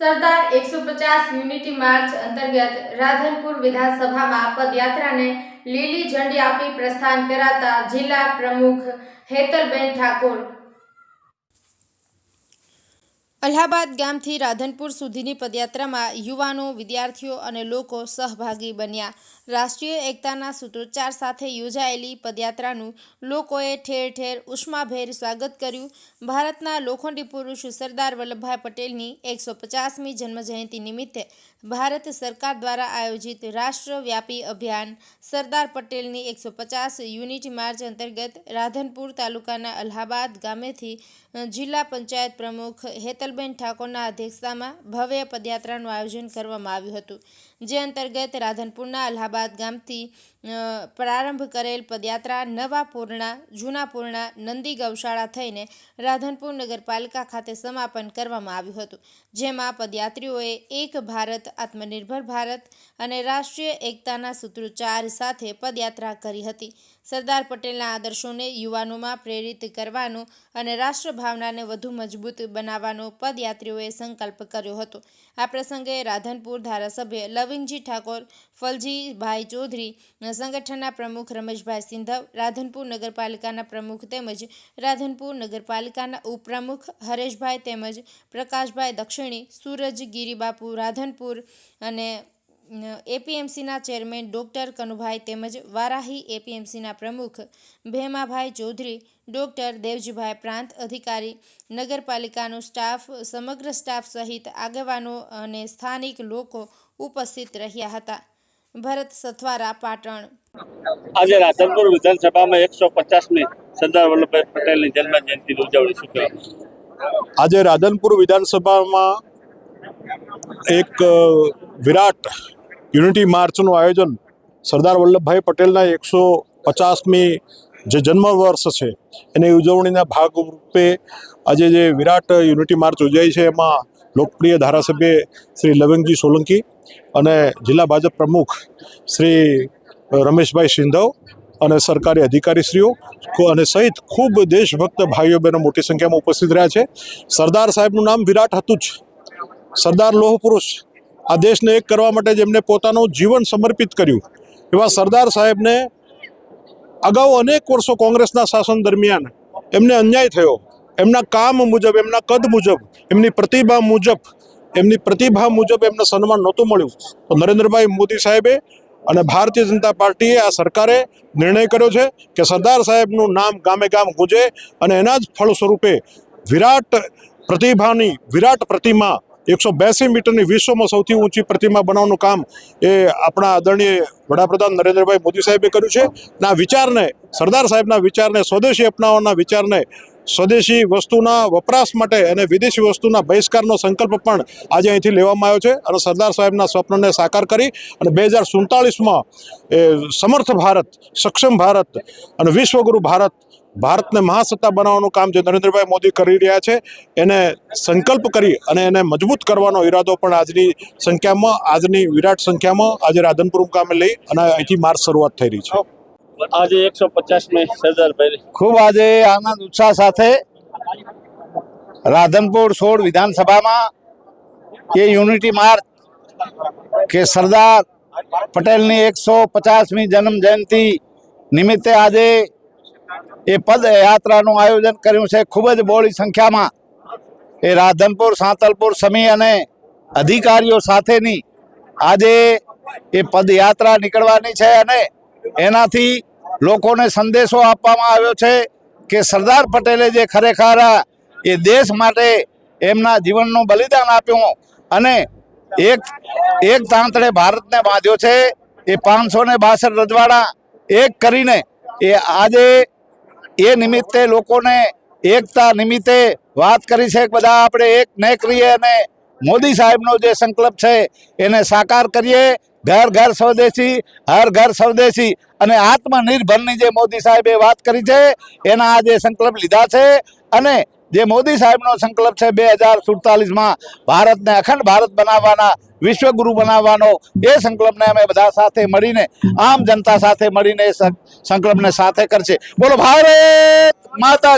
સરદાર એકસો પચાસ unity March અંતર્ગત રાધનપુર વિધાનસભામાં પદયાત્રાને લીલી ઝંડી આપી પ્રસ્થાન કરાતા જિલ્લા પ્રમુખ હેતલબેન ઠાકોર અલ્હાબાદ ગામથી રાધનપુર સુધીની પદયાત્રામાં યુવાનો, વિદ્યાર્થીઓ અને લોકો સહભાગી બન્યા. રાષ્ટ્રીય એકતાના સૂત્રોચ્ચાર સાથે યોજાયેલી પદયાત્રાનું લોકોએ ઠેર ઠેર ઉષ્માભેર સ્વાગત કર્યું. ભારતના લોખંડી પુરુષ સરદાર વલ્લભભાઈ પટેલની એકસો પચાસમી જન્મજયંતિ નિમિત્તે ભારત સરકાર દ્વારા આયોજિત રાષ્ટ્રવ્યાપી અભિયાન સરદાર પટેલની એકસો પચાસ યુનિટ માર્ચ અંતર્ગત રાધનપુર તાલુકાના અલ્હાબાદ ગામેથી જિલ્લા પંચાયત પ્રમુખ હેતલબેન ઠાકોરના અધ્યક્ષતામાં ભવ્ય પદયાત્રાનું આયોજન કરવામાં આવ્યું હતું, જે અંતર્ગત રાધનપુરના અલ્હાબાદ ગામથી પ્રારંભ કરેલ પદયાત્રા નવા પૂર્ણા, જૂના પૂર્ણા, નંદી ગૌશાળા થઈને રાધનપુર નગરપાલિકા ખાતે સમાપન કરવામાં આવ્યું હતું, જેમાં પદયાત્રીઓએ એક ભારત, આત્મનિર્ભર ભારત અને રાષ્ટ્રીય એકતાના સૂત્રોચ્ચાર સાથે પદયાત્રા કરી હતી. સરદાર પટેલના આદર્શોને યુવાનોમાં પ્રેરિત કરવાનો અને રાષ્ટ્રભાવનાને વધુ મજબૂત બનાવવાનો પદયાત્રીઓએ સંકલ્પ કર્યો હતો. આ પ્રસંગે રાધનપુર ધારાસભ્ય લવિંગજી ઠાકોર, ફલજીભાઈ ચૌધરી, સંગઠનના પ્રમુખ રમેશભાઈ સિંધવ, રાધનપુર નગરપાલિકાના પ્રમુખ તેમજ રાધનપુર નગરપાલિકાના ઉપપ્રમુખ હરેશભાઈ તેમજ પ્રકાશભાઈ દક્ષિણી સૂરજ ગિરિબાપુ રાધનપુર અને એપીએમસીના ચેરમેન ડોક્ટર કનુભાઈ તેમજ વારાહી એપીએમસીના પ્રમુખ ભેમાભાઈ ચૌધરી ડોક્ટર દેવજીભાઈ પ્રાંત અધિકારી નગરપાલિકાનો સ્ટાફ સમગ્ર સ્ટાફ સહિત આગેવાનો અને સ્થાનિક લોકો ઉપસ્થિત રહ્યા હતા. ભરત સથવારા પાટણ. આજે રાધનપુર વિધાનસભામાં એકસો પચાસમી સરદાર વલ્લભભાઈ પટેલની જન્મ જયંતિની ઉજવણી શું કહેવાય આજે રાધનપુર વિધાનસભામાં એક વિરાટ યુનિટી માર્ચનું આયોજન સરદાર વલ્લભભાઈ પટેલના એકસો પચાસમી જે જન્મ વર્ષ છે, એની ઉજવણીના ભાગરૂપે આજે જે વિરાટ યુનિટી માર્ચ યોજાઈ છે, એમાં લોકપ્રિય ધારાસભ્ય શ્રી લવિંગજી સોલંકી અને જિલ્લા ભાજપ પ્રમુખ શ્રી રમેશભાઈ સિંધવ અને સરકારી અધિકારીશ્રીઓ અને સહિત ખૂબ દેશભક્ત ભાઈઓ બહેનો મોટી સંખ્યામાં ઉપસ્થિત રહ્યા છે. સરદાર સાહેબનું નામ વિરાટ હતું જ. સરદાર લોહ પુરુષ આ દેશને એક કરવા માટે જેમને પોતાનું જીવન સમર્પિત કર્યું, એવા સરદાર સાહેબને અગાઉ અનેક વર્ષો કોંગ્રેસના શાસન દરમિયાન એમને અન્યાય થયો. એમના કામ મુજબ, એમના કદ મુજબ, એમની પ્રતિભા મુજબ, એમની પ્રતિભા મુજબ એમને સન્માન નહોતું મળ્યું. તો નરેન્દ્રભાઈ મોદી સાહેબે અને ભારતીય જનતા પાર્ટીએ આ સરકારે નિર્ણય કર્યો છે કે સરદાર સાહેબનું નામ ગામે ગામ ગુંજે અને એના જ ફળ સ્વરૂપે વિરાટ પ્રતિભાની, વિરાટ પ્રતિમા એકસો બ્યાસી મીટરની વિશ્વમાં સૌથી ઊંચી પ્રતિમા બનાવવાનું કામ એ આપણા આદરણીય વડાપ્રધાન નરેન્દ્રભાઈ મોદી સાહેબે કર્યું છે. અને આ વિચારને, સરદાર સાહેબના વિચારને, સ્વદેશી અપનાવવાના વિચારને, સ્વદેશી વસ્તુના વપરાશ માટે અને વિદેશી વસ્તુના બહિષ્કારનો સંકલ્પ પણ આજે અહીંથી લેવામાં આવ્યો છે અને સરદાર સાહેબના સ્વપ્નને સાકાર કરી અને બે હજાર સુડતાલીસમાં સમર્થ ભારત, સક્ષમ ભારત અને વિશ્વગુરુ ભારત ભારતને મહાસત્તા બનાવવાનું કામ જે નરેન્દ્રભાઈ મોદી કરી રહ્યા છે એને સંકલ્પ કરી અને એને મજબૂત કરવાનો ઈરાદો પણ આજની સંખ્યામાં આજની વિરાટ સંખ્યામાં આજે રાધનપુર મુકામે લઈ અને અહીંથી માર્ચ શરૂઆત થઈ રહી છે. આજે એકસો પચાસમી સરદારભાઈ ખૂબ આજે આનંદ ઉત્સાહ સાથે રાધનપુર સોળ વિધાનસભામાં એ યુનિટી માર્ચ કે સરદાર પટેલની એકસો પચાસમી જન્મ જયંતિ નિમિત્તે આજે એ પદયાત્રાનું આયોજન કર્યું છે. ખૂબ જ બહોળી સંખ્યામાં એ રાધનપુર, સાંતલપુર સમી અને અધિકારીઓ સાથેની આજે એ પદયાત્રા નીકળવાની છે અને એનાથી લોકોને સંદેશો આપવામાં આવ્યો છે કે સરદાર પટેલે જે ખરેખર એ દેશ માટે એમના જીવનનું બલિદાન આપ્યું અને એક એક તાંતળે ભારતને બાંધ્યો છે. એ પાંચસો ને બાસઠ રજવાડા એક કરીને એ આજે એ નિમિત્તે લોકોને એકતા નિમિત્તે વાત કરી છે બધા આપણે એક ને કરીએ અને મોદી સાહેબનો જે સંકલ્પ છે એને સાકાર કરીએ. ઘર ઘર સ્વદેશી, હર ઘર સ્વદેશી અને આત્મનિર્ભરની જે મોદી સાહેબે વાત કરી છે, એના આ જે સંકલ્પ લીધા છે અને જે મોદી સાહેબનો સંકલ્પ છે બે હજાર સુડતાલીસમાં ભારતને અખંડ ભારત બનાવવાના વિશ્વગુરુ બનાવવાનો એ સંકલ્પને અમે બધા સાથે મળીને, આમ જનતા સાથે મળીને સંકલ્પને સાથે કરશે. બોલો ભારત માતા